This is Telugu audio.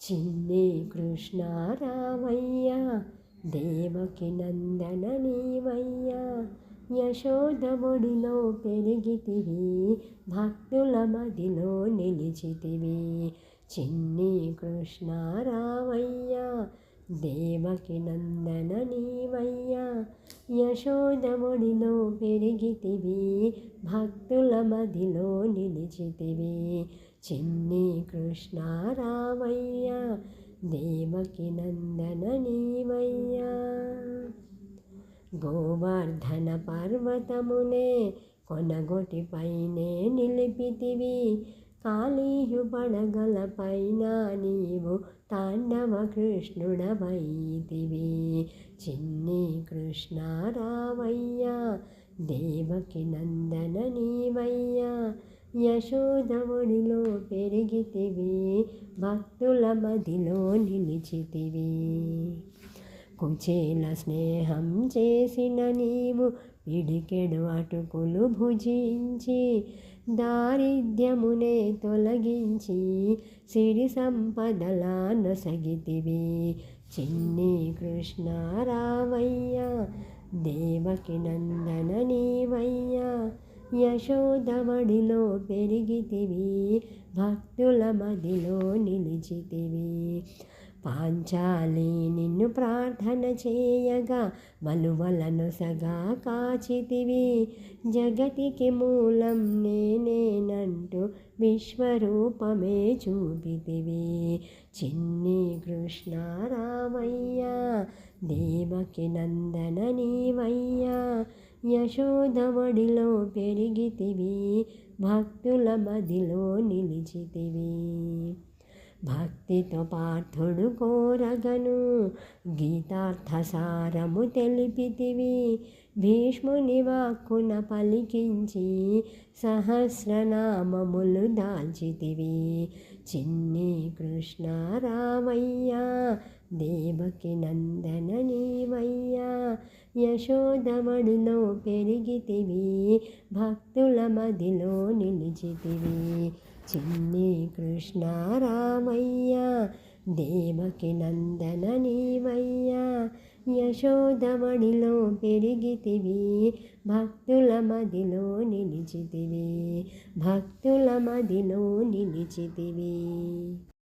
చిన్ని కృష్ణ రామయ్య దేవకి నందన నీవయ్యా యశోదముడిలో పెరిగితివి భక్తుల మదిలో నిలిచితివి. చిన్ని కృష్ణ రామయ్య దేవకి నందన నీవయ్యా యశోదముడిలో పెరిగితివి భక్తుల మదిలో నిలిచితివి. చిన్ని కృష్ణారామయ్యా దేవకి నందన నీవయ్యా. గోవర్ధన పర్వతమునే కొనగొటిపైనే నిలిపితివి. కాళీయు పడగలపైన నీవు తాండవ కృష్ణుడవైతివి చిన్ని కృష్ణారావయ్యా దేవకి నందన నీవయ్యా యశోదవుడిలో పెరిగితివి భక్తుల మదిలో నిలిచితివి. కుచేల స్నేహం చేసిన నీవు పిడికెడు అటుకులు భుజించి దారిద్ర్యమునే తొలగించి సిరి సంపదలా నొసగితివి. చిన్ని కృష్ణ రావయ్య దేవకి నందన నీవయ్య యశోదమడిలో పెరిగితివి భక్తుల మదిలో నిలిచితివి. పాంచాలి నిన్ను ప్రార్థన చేయగా వలువలను సగా కాచితివి. జగతికి మూలం నేనేనంటూ విశ్వరూపమే చూపితివి. చిన్ని కృష్ణ రామయ్య దేవకి నందన నీవయ్యా యశోదవడిలో పెరిగితివి భక్తుల మదిలో నిలిచితివి. భక్తితో పార్థుడు కోరగను. గీతార్థసారము తెలిపితివి. భీష్ముని వాక్కున పలికించి సహస్రనామములు దాల్చితివి. చిన్ని కృష్ణ రామయ్య దేవకి నందన నీవయ్యా యశోదమడిలో పెరిగితివి భక్తుల మదిలో నిలిచితివి. చిన్ని కృష్ణ రామయ్య దేవకి నందన నీవయ్యా. యశోదమణిలో పెరిగితివి భక్తుల మదిలో నిలిచితివి భక్తుల మదిలో నిలిచితివి.